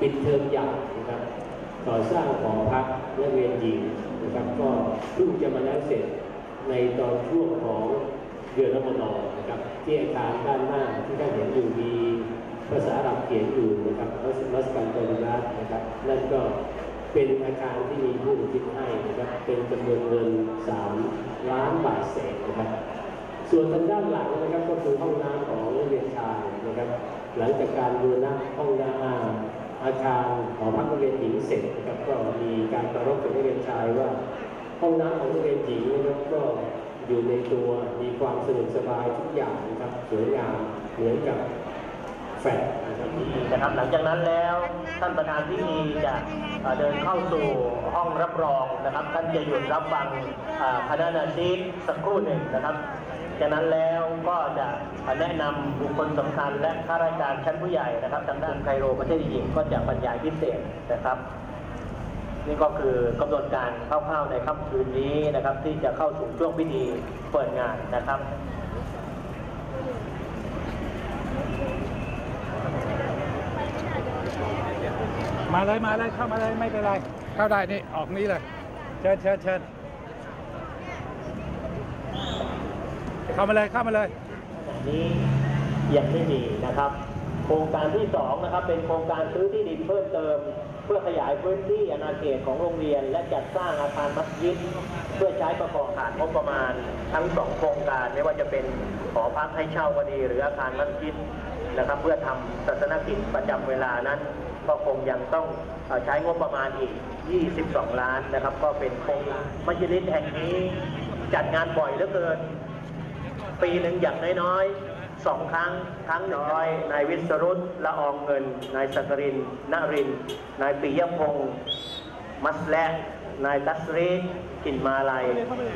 ปิดเทอมใหญ่นะครับก่อสร้างหอพักนักเรียนหญิงนะครับ ก็เพิ่งจะมาแล้วเสร็จในตอนช่วงของเดือนรอมฎอนนะครับที่อาคารด้านหน้าที่ท่านเห็นอยู่มีภาษาอาหรับเขียนอยู่นะครับมัสมัสกันตอริรัตนะครับนั่นก็เป็นอาคารที่มีผู้อุทิศให้นะครับเป็นจำนวนเงิน 3 ล้านบาทเศษนะครับส่วนทางด้านหลังนะครับก็คือห้องน้ำของนักเรียนชายนะครับ หลังจากการบูรณะห้องน้ำ อาคารหอพักนักเรียนหญิงเสร็จนะครับก็มีการประรบกับนักเรียนชายว่าห้องน้ำของนักเรียนหญิงนะครับก็อยู่ในตัวมีความสะดวกสบายทุกอย่างนะครับสวยงามเหมือนกับแฟลตนะครับนะครับ หลังจากนั้นแล้วท่านประธานพิธีจะเดินเข้าสู่ห้องรับรองนะครับ ท่านจะหยุดรับฟังคณะนาซีดสักครู่หนึ่งนะครับ จากนั้นแล้วก็จะแนะนำบุคคลสำคัญและข้าราชการชั้นผู้ใหญ่นะครับทางด้านไคโรประเทศอียิปต์ก็จะบรรยายพิเศษนะครับ นี่ก็คือกำหนดการคร่าวๆในค่ำคืนนี้นะครับ ที่จะเข้าสู่ช่วงพิธีเปิดงานนะครับมาเลยมาเลยเข้ามาเลยไม่เป็นไร เข้าได้นี่ออกนี้เลย เชิญเชิญเชิญ เข้ามาเลยเข้ามาเลยนี้ยังไม่มีนะครับ โครงการที่สองนะครับเป็นโครงการซื้อที่ดินเพิ่มเติม เพื่อขยายพื้นที่อาณาเขตของโรงเรียน และจัดสร้างอาคารมัสยิดเพื่อใช้ประกอบขาดงบประมาณ ทั้งสองโครงการไม่ว่าจะเป็นหอพักให้เช่าก็ดี หรืออาคารมัสยิดนะครับเพื่อทำศาสนกิจประจำเวลานั้นก็คงยังต้องใช้งบประมาณอีก 22 ล้านนะครับ ก็เป็นโครงการมัสยิดแห่งนี้จัดงานบ่อยเหลือเกิน ปีหนึ่งอย่างน้อยๆสองครั้ง ครั้งหนึ่งน้อยนายวิศรุตละอองเงิน นายสักรินนริน นายปิยพงศ์มัสแลนายตัสรีกินมาลัย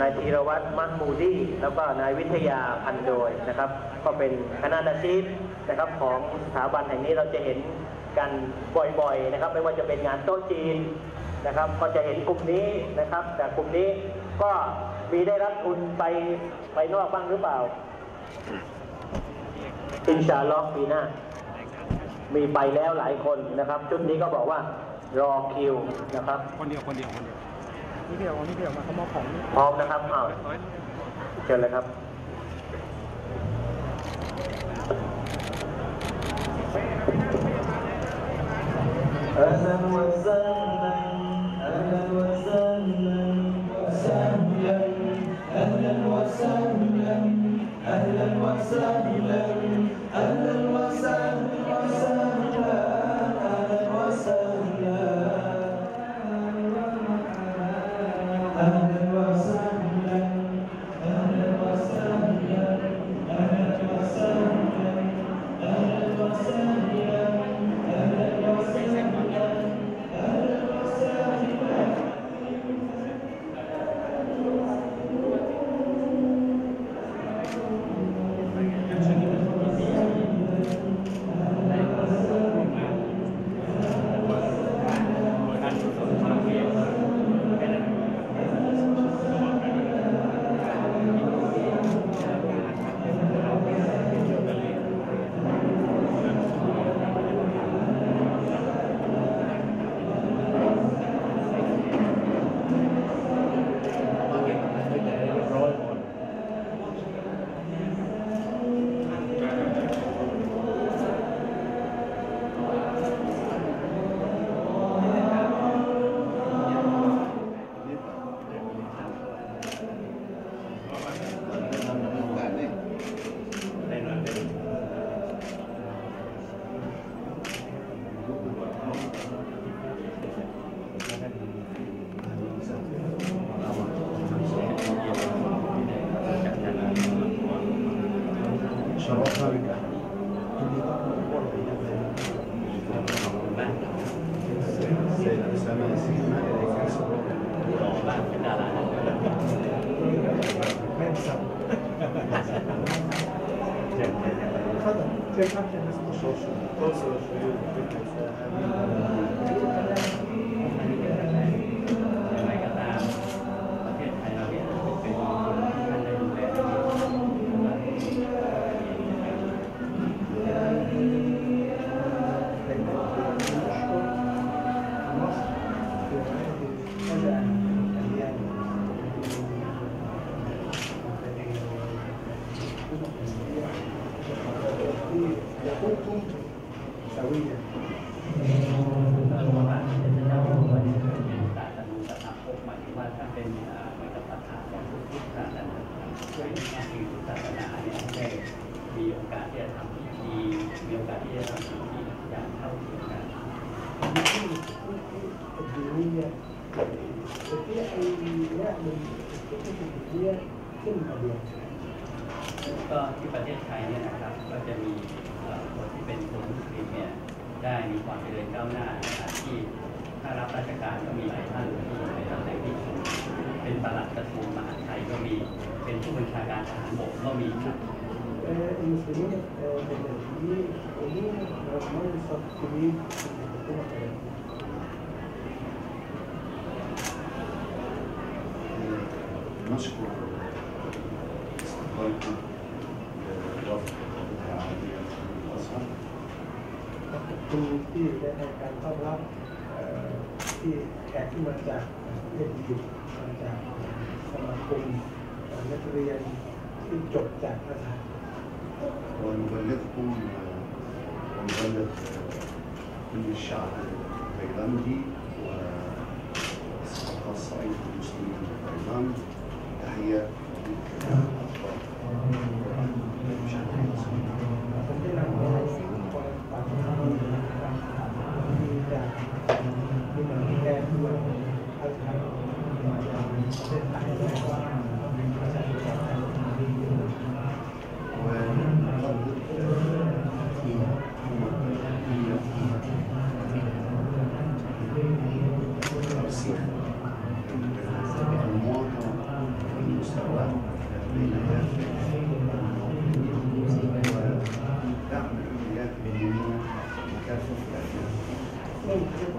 นายธีรวัตรมักมูดีแล้วก็นายวิทยาพันโดยนะครับ ก็เป็นคณะนาซีฟนะครับของสถาบันแห่งนี้เราจะเห็นกันบ่อยๆนะครับ ไม่ว่าจะเป็นงานโต๊ะจีนนะครับ ก็จะเห็นกลุ่มนี้นะครับ แต่กลุ่มนี้ก็ มีได้รับทุนไปไปนอกบ้างหรือเปล่า อินชาลอกปีหน้า มีไปแล้วหลายคนนะครับ ชุดนี้ก็บอกว่ารอคิวนะครับ คนเดียวคนเดียวคนเดียวนี่เดียวนี่เดียวมาเขามอบของพร้อมนะครับอาเชิญเลยครับอันสัน Also, to you. dunia memiliki dunia sendiri ก็ที่ประเทศไทยเนี่ยนะครับก็จะมีเอ่อคนที่เป็นคนมุสลิมเนี่ยได้มีความเจริญก้าวหน้าในอาชีพถ้ารับราชการก็มีหลายท่านที่อยู่ในตำแหน่งที่สูงเป็นปลัดกระทรวงมหาดไทยก็มีเป็นผู้บัญชาการทหารบกก็มีครับ المسلمين الذين يقولون ما يصدقون الحكومة نشكر استقبالكم للرفض العملية الأزهر. ونبلغكم ونبلغ كل الشعب التايلاندي وخاصة أيضا المسلمين في تايلاند idea.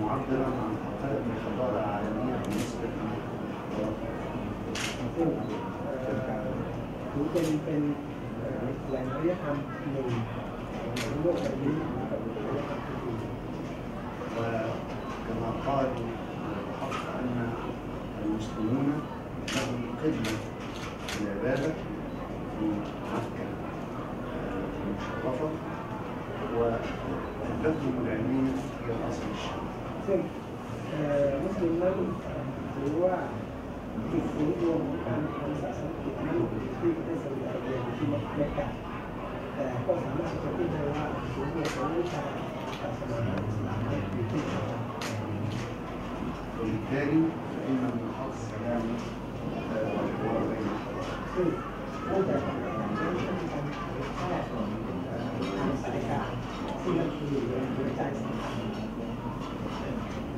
ومعبرا عن حقائق الحضارة العالمية بالنسبة للحضارات ซึ่งเอ่อการถือเป็นเป็นเอ่อแหล่งอารยธรรมหนึ่งของโลกใบนี้กับอารยธรรมที่ดี وكما قالوا الحق أن المسلمون لهم خدمة العبادة في مكة آه، المشرفة وخدمتهم العلمية هي الأصل الشرعي ซึ่งเอ่อมุสลิมนั้นถือว่าจุดศูนย์รวมของการทำศาสนกิจนั้นที่ประเทศซาอุดิอาระเบียอยู่ที่เมกะแต่ก็สามารถที่จะพูดได้ว่าศูนย์รวมของวิชาศาสนาอิสลามนั้นอยู่ที่เมกะ وبالتالي فإن من حق السلام آه، والحوار بين الحضارات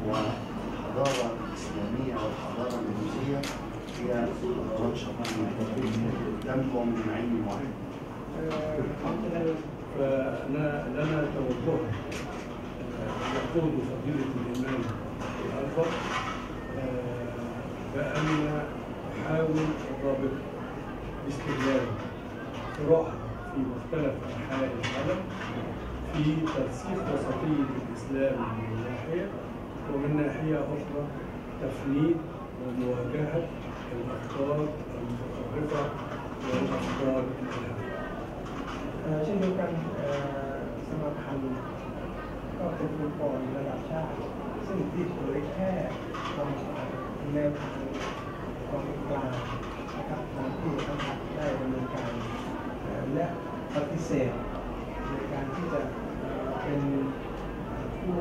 والحضارة الإسلامية والحضارة الهندية هي حضارات شطرنج لم تقم من عين واحد. الحمد فأنا لنا توجه يقول فضيلة الإمام الأكبر آه، بأن نحاول الرابطة باستغلال قراءة في مختلف أنحاء العالم في ترسيخ وسطية الإسلام من ناحية ومن ناحية أخرى تفنيد ومواجهة الأفكار المتطرفة والأفكار الإرهابية เอ่อเช่นเดียวกันเอ่อสมาพันธ์ก็เป็นองค์กรระดับชาติ ซึ่งที่เผยแพร่ความแนวทาง กองกลางนะครับตามที่ท่านได้ดำเนินการเอ่อและปฏิเสธในการที่จะเป็นผู้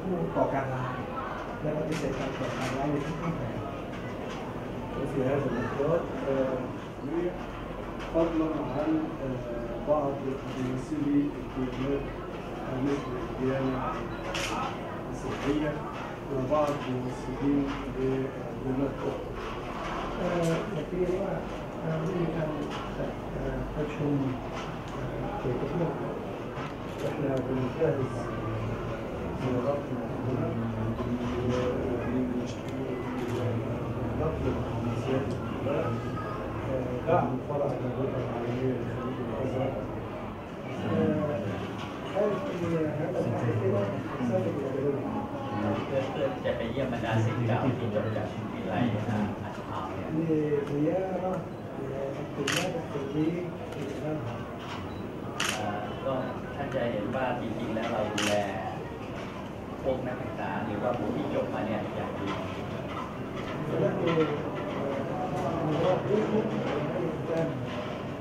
ผู้ผู้ก่อการร้ายและปฏิเสธการก่อการร้ายในทุกรูปแบบ وفي هذا الإطار آه، فضلا عن آه، بعض ممثلي الديانات آه، مثل الديانة المسيحية وبعض ممثلين لديانات أخرى เอ่ออย่างที่เรียกว่าเอ่อได้มีการจัดเอ่อประชุมเอ่อเกี่ยวกับเรื่อง احنا بنجهز دعم فرع النهضة العالمية لخليج الأزرق เอ่อให้มีهذا البحث كده سابق الأولوية เพื่อเพื่อจะไปเยี่ยมบรรดาศิษย์เก่าที่จบจากวิทยาลัยอ่าอัดข่าวเนี่ย لزيارة للطلاب الخريج في الأزهر เอ่อก็ท่านจะเห็นว่าจริงๆแล้วเราดูแล พวกนักศึกษาหรือว่าผู้ที่จบมาเนี่ยอยากดู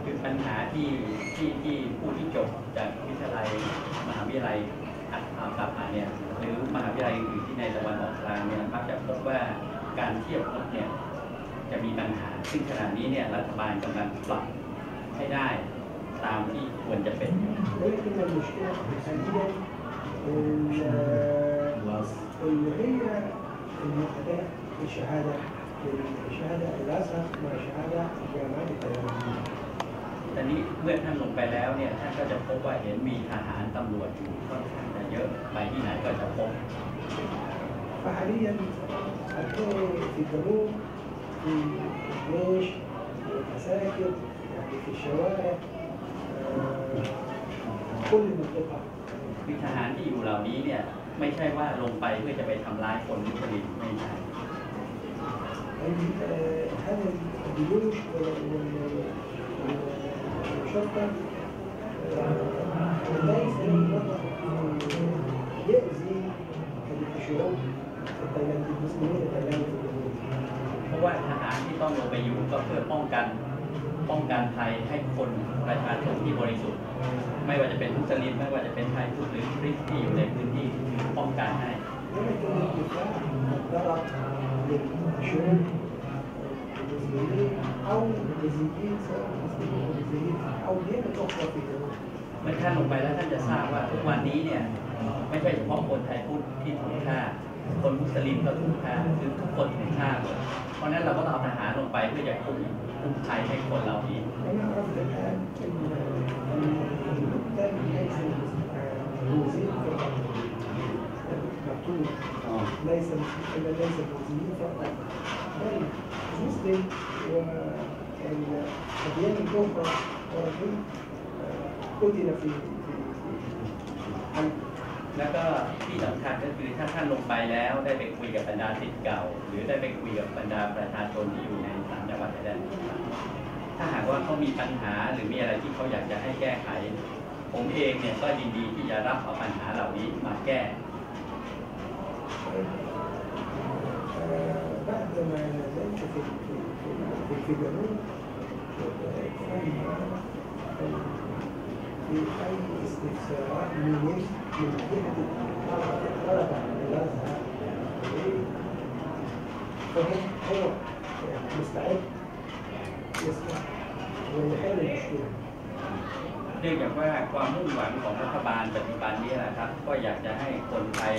คือปัญหาที่ที่ที่ผู้ที่จบจากวิทยาลัยมหาวิทยาลัยอัตมาสาขาเนี่ยหรือมหาวิทยาลัยอื่นที่ในตะวันออกกลางเนี่ยมักจะพบว่าการเทียบรถเนี่ยจะมีปัญหา ซึ่งขณะนี้เนี่ยรัฐบาลกำลังปรับให้ได้ตามที่ควรจะเป็น اللي هي المعاداة في الشهادة الشهادة الأزهر مع شهادة الجامعات التجارية ตอนนี้เมื่อท่านลงไปแล้วเนี่ยท่านก็จะพบว่าเห็นมีทหารตำรวจอยู่ค่อนข้างจะเยอะไปที่ไหนก็จะพบ فحاليا هتلاقي في الجنوب في الجيش في المساجد يعني في الشوارع آه، كل منطقة คือทหารที่อยู่เหล่านี้เนี่ยไม่ใช่ว่าลงไปเพื่อจะไปทำร้ายคนมุสลิมไม่ใช่ ال- آه، هذا الجيوش وال- وال- والشرطة آه، ليس فقط يأذي الشعوب التايلاند المسلمين التايلاند เพราะว่าทหารที่ต้องลงไปอยู่ก็เพื่อป้องกัน ป้องกันภัยให้คนประชาชนที่บริสุทธิ์ ไม่ว่าจะเป็นทุสลิมไม่ว่าจะเป็นไทยพุทธหรือคริสที่อยู่ในพื้นที่ป้องกันให้ เมื่อท่านลงไปแล้วท่านจะทราบว่าทุกวันนี้เนี่ยไม่ใช่เฉพาะคนไทยพุทธที่ถูกฆ่า คนมุสลิมก็ถูกฆ่าคือทุกคนถูกฆ่าหมดเพราะนั้นเราก็ต้องเอาทหารลงไปเพื่อจะคุม คุมภัยให้คนเหล่านี้ انا اعرف الان ان المقتل ليس الموزين فقط مكتوب ليس مسلم ليس الموزين فقط بل مسلم والاديان الاخرى ورجل قتل في في في حلب แล้วก็ที่สำคัญก็คือถ้าท่านลงไปแล้วได้ไปคุยกับบรรดาศิษย์เก่า หรือได้ไปคุยกับบรรดาประชาชนที่อยู่ในสาม จังหวัดชยแถ้าหากว่าเขามีปัญหาหรือมีอะไรที่เขาอยากจะให้แก้ไข ผมเองเนี่ยก็ยินดีที่จะรับเอาปัญหาเหล่านี้มาแก้เ مستعد يسمع ونحل المشكله เนื่องจากว่าความมุ่งหวังของรัฐบาลปัจจุบันนี้แหละครับ ก็อยากจะให้คนไทย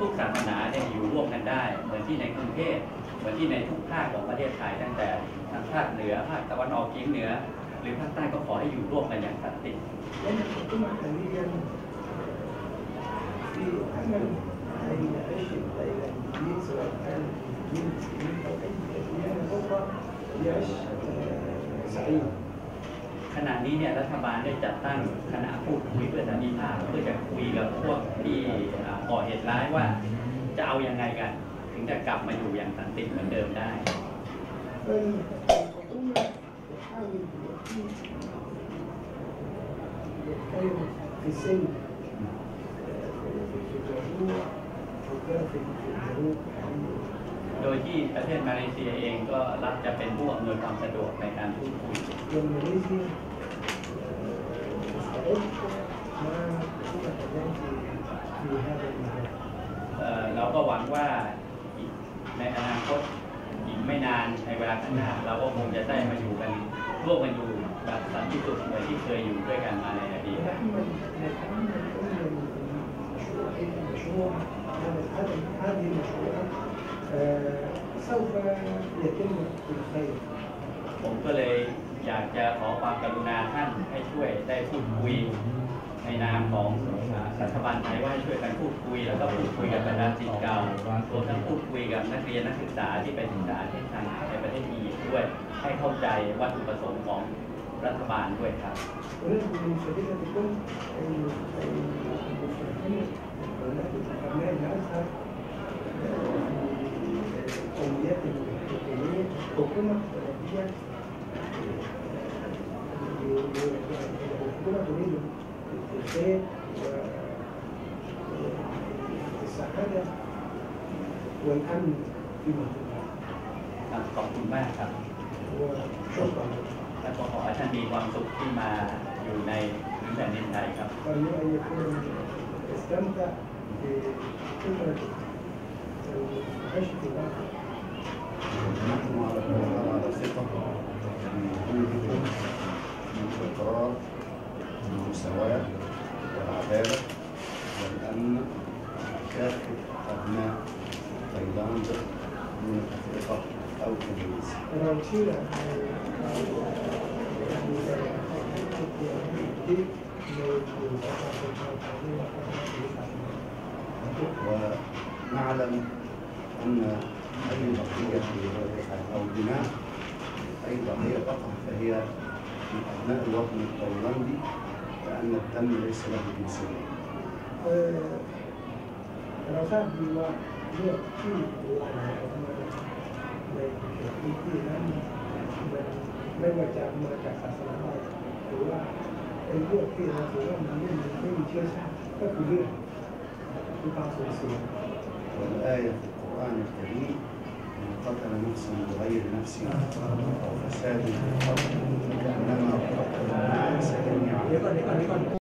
ทุกๆศาสนาเนี่ยอยู่ร่วมกันได้ เหมือนที่ในกรุงเทพเหมือนที่ในทุกภาคของประเทศไทยตั้งแต่ทั้งภาคเหนือภาคตะวันออกเฉียงเหนือ หรือภาคใต้ก็ขอให้อยู่ร่วมกันอย่างสันติ لنكن حاليا في امل ان نعيش الى الدين سواء كان ขณะนี้เนี่ยรัฐบาลได้จัดตั้งคณะพูดคุยเพื่อสันติภาพเพื่อจะคุยกับพวกที่ก่อเหตุร้ายว่าจะเอาอยัางไงกัน ถึงจะกลับมาอยู่อย่างสันติเหมือนเดิมได้เโดยที่ประเทศมาเลเซียเองก็รับจะเป็นผู้อำนวยความสะดวกในการพูดคุยเราก็หวังว่าในอนาคตอีกไม่นานในเวลาข้างหน้า เราก็คงจะได้มาอยู่กันร่วมกันอยู่แบบสันติสุขเหมือนที่เคยอยู่ด้วยกันมาในอดีต ผมก็เลยอยากจะขอความกรุณาท่านให้ช่วยได้พูดคุยในนามของรัฐบาลไทยว่าให้ช่วยกันพูดคุย แล้วก็พูดคุยกับบรรดาจิตเก่ารวมทั้งพูดคุยกับนักเรียนนักศึกษาที่ไปศึกษาที่ทางในประเทศอียิปต์ด้วย ให้เข้าใจวัตถุประสงค์ของรัฐบาลด้วยครับ Gracias. حكومة بلدية الحكومة تريد الخير والسعادة والأمن في منطقتها ครับขอบคุณมากครับ وشكرا และก็ขอให้ท่านมีความสุขที่มาอยู่ในพื้นแผ่นดินไทยครับ أرجو أن يكون استمتع بفكرة العيش في الآخر ونعلم أن أي ضحية أو بناء أي ضحية تقع فهي من أبناء الوطن التايلاندي لأن الدم ليس له جنسية. เร ในพื้นที่นั้นมันไม่ว่าจะมาจากศาสนาใดหรือว่าเป็นเลือกที่เราถือว่ามันไม่มีไม่มีเชื้อชาติก็คือเลือกคือความสูญเสีย والآية في القرآن الكريم من قتل نفسا بغير نفس أو فساد في الأرض كأنما قتل الناس جميعا.